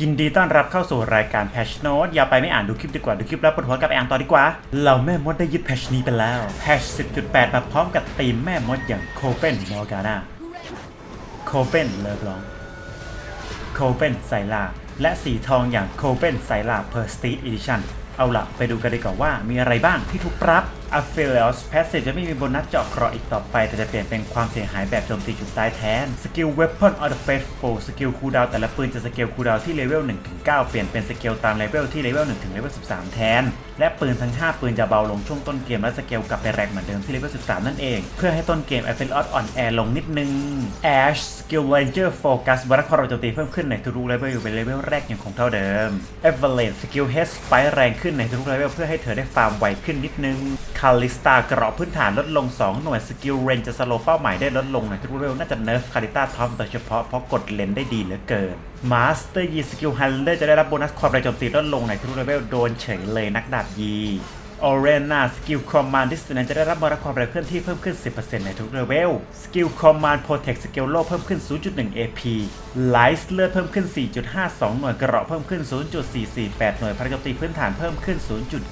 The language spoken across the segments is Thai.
ยินดีต้อนรับเข้าสู่รายการ Patch Note อย่าไปไม่อ่านดูคลิปดีกว่า ดูคลิปแล้วปวดหัวกลับไปอ่านต่อดีกว่า เราแม่มดได้ยึดแพชนี้ไปแล้ว แพช 10.8 มาพร้อมกับทีมแม่มดอย่างโคเฟนมอร์กานาโคเฟนเลอบลองโคเฟนไซลา และสีทองอย่างโคเฟนไซลาเพอร์สตี e อีดิชั่นเอาล่ะ ไปดูกันดีกว่าว่ามีอะไรบ้างที่ถูกปรับ a p h e l i o s Passage จะไม่มีโบนัสเจาะเกราะอีกต่อไป แต่จะเปลี่ยนเป็นความเสียหายแบบโจมตีจุดตายแทนสกิล Weapon of the Faithful สกิลคูลดาวแต่ละปืนจะสกิลคูลดาวที่เลเวล1ถึง9เปลี่ยนเป็นสกิลตามเลเวลที่เลเวล1ถึงเลเวล13 แทน และปืนทั้ง 5 ปืนจะเบาลงช่วงต้นเกมและสเกลกลับไปแรงเหมือนเดิมที่เลเวล13 นั่นเอง เพื่อให้ต้นเกม a p h e l i o s อ่อนแอลงนิดนึง Ash Skill Ranger Focus วัดความโจมตีเพิ่มขึ้นในทุกเลเวลอยู่เป็นเลเวลแรกยังคงเท่าเดิม Avalanche Skill Head Spike แรงขึ้นในทุกเลเวลเพื่อให้เธอได้ฟาร์มไวขึ้นนิดนึงคาริสตาเกราะพื้นฐานลดลง 2 หน่วยสกิลเรนจะสโลเป้าหมายได้ลดลงหนทุกเลเวลน่าจะเนิร์ฟคาริต้าทอมโดยเฉพาะเพราะกดเลนได้ดีเหลือเกินมาสเตอร์ยีสกิลฮันเดอร์จะได้รับโบนัสความแรงโจมตีลดลงในทุกเลเวลโดนเฉยเลยนักดาบยี ออเรนาสกิลคอมมานดิสเนจะได้รับมรความเร็วเคลื่อนที่เพิ่มขึ้น 10%ในทุกเลเวลสกิลคอมมานโปรเทคสกิลโลเพิ่มขึ้น 0.1 AP ไลซ์เลือดเพิ่มขึ้น 4.52 หน่วย กระเพิ่มขึ้น 0.448 หน่วยพลังโจมตีพื้นฐานเพิ่มขึ้น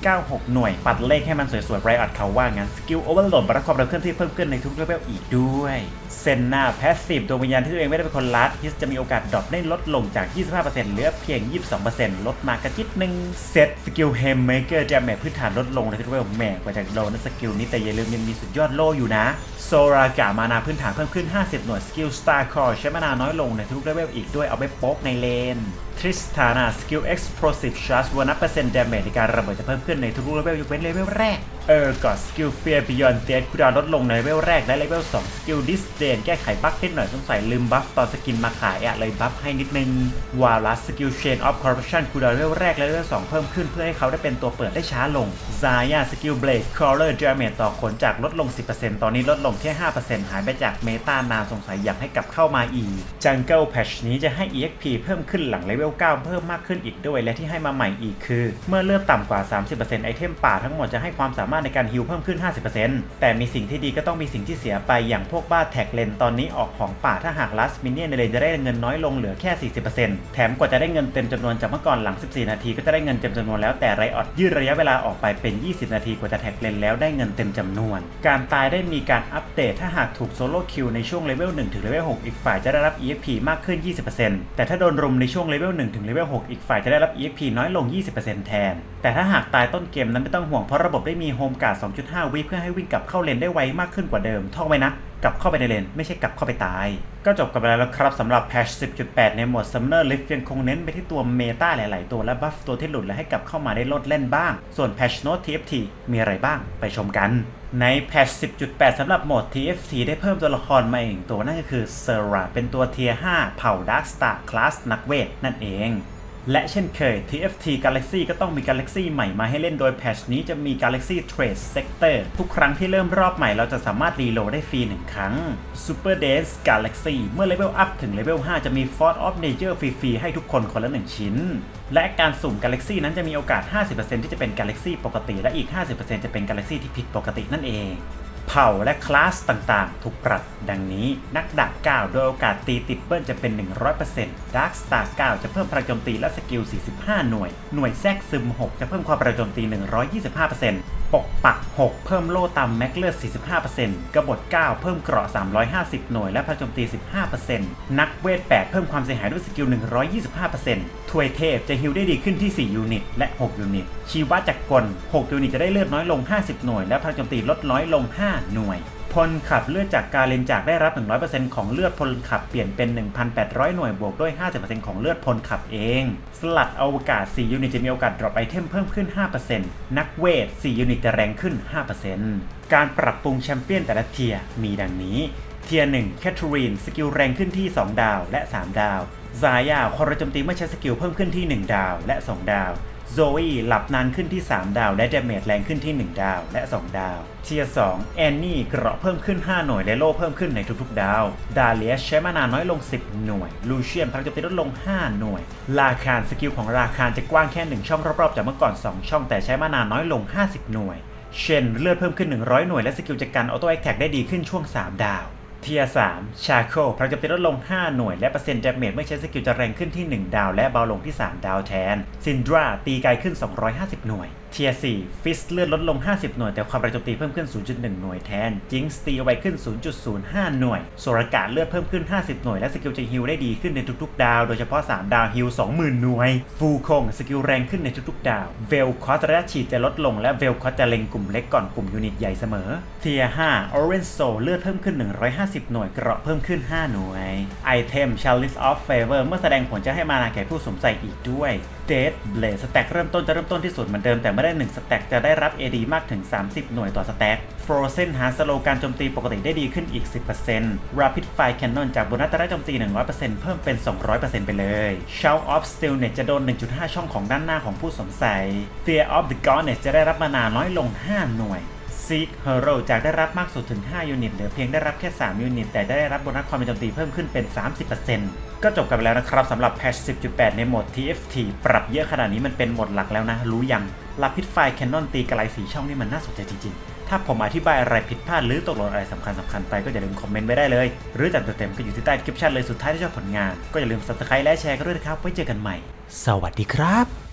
0.96 หน่วย ปัดเลขให้มันสวยๆไรอัดเขาว่างั้นสกิลโอเวอร์โหลดมรความเร็วเคลื่อนที่เพิ่มขึ้นในทุกเลเวลอีกด้วยเซนนาแพสซีฟดวงวิญญาณที่ตัวเองไม่ได้เป็นคนลัดฮิสจะมีโอกาสดรอปได้ลดลงจาก 25%เหลือเพียง 22%ลดมากระจิตหนึ่งเซตสกิลเฮมเมเกอร์ดาเมพื้นฐานลดลงในทุกเลเวลแหม่กว่าจากโลนสกิลนี้แต่อย่าลืมยังมีสุดยอดโลอยู่นะโซรากามานาพื้นฐานเพิ่มขึ้น 50 หน่วยสกิลสตาร์คอร์ใช้มานาน้อยลงในทุกเลเวลอีกด้วยเอาไปโป๊กในเลนทริสตานาสกิล explosive charge วันนับเปอร์เซ็นต์ดาเมจในการระเบิดจะเพิ่มขึ้นในทุกเลเวลยกเว้นเลเวลแรก เออร์กอดสกิลเฟียร์บิยอนเตสคูดาวลดลงในเลเวลแรกและเลเวล2สกิลดิสเดนแก้ไขบั๊กนิดหน่อยสงสัยลืมบัฟตอนสกินมาขายอะเลยบัฟให้นิดนึงวาลัสสกิลเชนออฟคอร์รัปชันคูดาวเลเวลแรกและเลเวล2เพิ่มขึ้นเพื่อให้เขาได้เป็นตัวเปิดได้ช้าลงซายาสกิลเบลดคอร์เลอร์ดาเมจต่อขนจากลดลง 10%ตอนนี้ลดลงแค่5%หายไปจากเมตานานสงสัยอยากให้กลับเข้ามาอีกจังเกิลแพชนี้จะให้ EXP เพิ่มขึ้นหลังเลเวล 9 เพิ่มมากขึ้นอีกด้วย และที่ให้มาใหม่อีกคือ เมื่อเลือดต่ำกว่า 30%ไอเทมป่าทั้งหมดจะให้ความสามารถในการฮิลเพิ่มขึ้น 50%แต่มีสิ่งที่ดีก็ต้องมีสิ่งที่เสียไปอย่างพวกบ้าแท็กเลนตอนนี้ออกของป่าถ้าหากลัสมินเนี่ยในเลนจะได้เงินน้อยลงเหลือแค่ 40%แถมกว่าจะได้เงินเต็มจำนวนจากเมื่อก่อนหลัง 14 นาทีก็จะได้เงินเต็มจำนวนแล้วแต่ไรออดยืดระยะเวลาออกไปเป็น 20 นาทีกว่าจะแท็กเลนแล้วได้เงินเต็มจำนวน การตายได้มีการอัปเดตถ้าหากถูกโซโล่คิวในช่วงเลเวล1ถึงเลเวล6อีกฝ่ายจะได้รับ EXP มากขึ้น 20%แต่ถ้าโดนรุมในช่วงเลเวล1ถึงเลเวล6อีกฝ่ายจะได้รับ EXP น้อยลง 20%แทน แต่ถ้าหากตายต้นเกมนั้นไม่ต้องห่วงเพราะระบบได้มีโฮมการ์ด2.5 วิเพื่อให้วิ่งกลับเข้าเลนได้ไวมากขึ้นกว่าเดิมท่องไว้นะ กลับเข้าไปในเลน ไม่ใช่กลับเข้าไปตาย ก็จบกันไปแล้วครับสำหรับแพช10.8 ในโหมด Summoner Rift ยังคงเน้นไปที่ตัวเมตาหลาย ๆ ตัวและบัฟตัวที่หลุดและให้กลับเข้ามาได้ลดเล่นบ้าง ส่วนแพชโน t TFT มีอะไรบ้างไปชมกัน ในแพช10.8 สำหรับโหมด TFT ได้เพิ่มตัวละครมาอีกตัวนั่นก็คือเซราเป็นตัวเทีย5เผ่าดาร์คสตาร์คลาสนักเวทนั่นเอง และเช่นเคย TFT Galaxy ก็ต้องมี Galaxy ใหม่มาให้เล่นโดยแพชนี้จะมี Galaxy Trace Sector ทุกครั้งที่เริ่มรอบใหม่เราจะสามารถรีโหลดได้ฟรีหนึ่งครั้ง Super Dance Galaxy เมื่อเลเวลอัพถึงเลเวล5จะมี Force of Nature ฟรีๆ ให้ทุกคนคนละ 1 ชิ้น และการสุ่ม Galaxy นั้นจะมีโอกาส 50%ที่จะเป็น Galaxy ปกติ และอีก 50%จะเป็น Galaxy ที่ผิดปกตินั่นเอง เผ่าและคลาสต่างๆ ถูกปรับดังนี้ นักดาบ9โดยโอกาสตีติดเบิ้ลจะเป็น 100% Dark Star 9จะเพิ่มพลังโจมตีและสกิล 45 หน่วย หน่วยแทรกซึม 6 จะเพิ่มความพลังโจมตี 125% ปกปัก 6 เพิ่มโล่ตามแม็กเลือด 45%กบฏ 9 เพิ่มเกราะ 350 หน่วยและพลังโจมตี 15%นักเวท 8 เพิ่มความเสียหายด้วยสกิล 125%ถวยเทพจะฮิลได้ดีขึ้นที่ 4 ยูนิต และ 6 ยูนิต ชีวะจักรกล 6 ยูนิตจะได้เลือดน้อยลง 50 หน่วย และพลังโจมตีลดน้อยลง 5 หน่วย พลขับเลือดจากการเลนจากได้รับ 100%ของเลือดพลขับเปลี่ยนเป็น 1,800 หน่วยบวกด้วย 50%ของเลือดพลขับเอง สลัดอวกาศ 4 ยูนิตจะมีโอกาสดรอปไอเทมเพิ่มขึ้น 5%นักเวท 4 ยูนิตจะแรงขึ้น 5%การปรับปรุงแชมเปี้ยนแต่ละเทียมีดังนี้ เทียร์1แคทเธอรีนสกิลแรงขึ้นที่ 2 ดาวและ 3 ดาว ซายาคอร์จมตีเมื่อใช้สกิลเพิ่มขึ้นที่ 1 ดาวและ 2 ดาว โซอีหลับนานขึ้นที่ 3 ดาว และเดเมจแรงขึ้นที่ 1 ดาวและ 2 ดาว เทียร์2แอนนี่เกราะเพิ่มขึ้น 5 หน่วยและโล่เพิ่มขึ้นในทุกๆ ดาว ดาเลียใช้มานาน้อยลง 10 หน่วย ลูเชียนพลังโจมตีลดลง 5 หน่วยลาคานสกิลของราคานจะกว้างแค่ 1 ช่องรอบๆจากเมื่อก่อน 2 ช่องแต่ใช้มานาน้อยลง 50 หน่วย เชนเลือดเพิ่มขึ้น 100 หน่วยและสกิลจากการออโต้แอคแท็กได้ดีขึ้นช่วง 3 ดาว เทียสามชาโคพลังโจมตีลดลง 5 หน่วย และเปอร์เซ็นต์ดาเมจเมื่อใช้สกิลจะแรงขึ้นที่ 1 ดาว และเบาลงที่ 3 ดาวแทน ซินดราตีไกลขึ้น 250 หน่วย เทีย4ฟิสเลือดลดลง 50 หน่วย แต่ความแรงโจมตีเพิ่มขึ้น 0.1 หน่วยแทน จิงส์ตีเอาไว้ขึ้น 0.05 หน่วย โซรากาเลือดเพิ่มขึ้น 50 หน่วย และสกิลจะฮิลได้ดีขึ้นในทุกๆ ดาว โดยเฉพาะ 3 ดาวฮิล20,000 หน่วย ฟูคงสกิลแรงขึ้นในทุกๆ ดาว เวลคอสระยะฉีดจะลดลงและเวลคอสจะเล็งกลุ่มเล็กก่อนกลุ่มยูนิตใหญ่เสมอ เทีย5 Orange Soul เลือดเพิ่มขึ้น 150 หน่วย เกราะเพิ่มขึ้น 5 หน่วย ไอเทม Chalice of Favor เมื่อแสดงผลจะให้มานาแก่ผู้สวมใส่อีกด้วย Dead Blade สแต็กเริ่มต้นจะเริ่มต้นที่ศูนย์เหมือนเดิมแต่ไม่ได้1สแต็กจะได้รับ AD มากถึง 30 หน่วยต่อสแต็ก Frozen Heart สโลการโจมตีปกติได้ดีขึ้นอีก 10% Rapid Fire Cannon จากโบนัสจะได้โจมตี 100%เพิ่มเป็น 200%ไปเลย Shout of Stillness จะโดน 1.5 ช่องของด้านหน้าของผู้สวมใส่ Fear of the Goddess จะได้รับมานาน้อยลง 5 หน่วย Seek Hero จากได้รับมากสุดถึง 5 ยูนิตเหลือเพียงได้รับแค่ 3 ยูนิต แต่จะได้รับโบนัสความเป็นโจมตีเพิ่มขึ้นเป็น 30% ก็จบกันไปแล้วนะครับสำหรับแพช10.8 ในโหมด TFT ปรับเยอะขนาดนี้มันเป็นโหมดหลักแล้วนะ รู้ยังลับพิษไฟแคนนอนตีกระไรสีช่องนี่มันน่าสนใจจริงๆ ถ้าผมอธิบายอะไรผิดพลาดหรือตกหล่นอะไรสำคัญสำคัญไปก็อย่าลืมคอมเมนต์ไว้ได้เลย หรือจัดเต็มก็อยู่ที่ใต้คลิปชั่นเลยสุดท้ายที่ชอบผลงาน ก็อย่าลืม subscribe และแชร์กันด้วยนะครับไว้เจอกันใหม่ สวัสดีครับ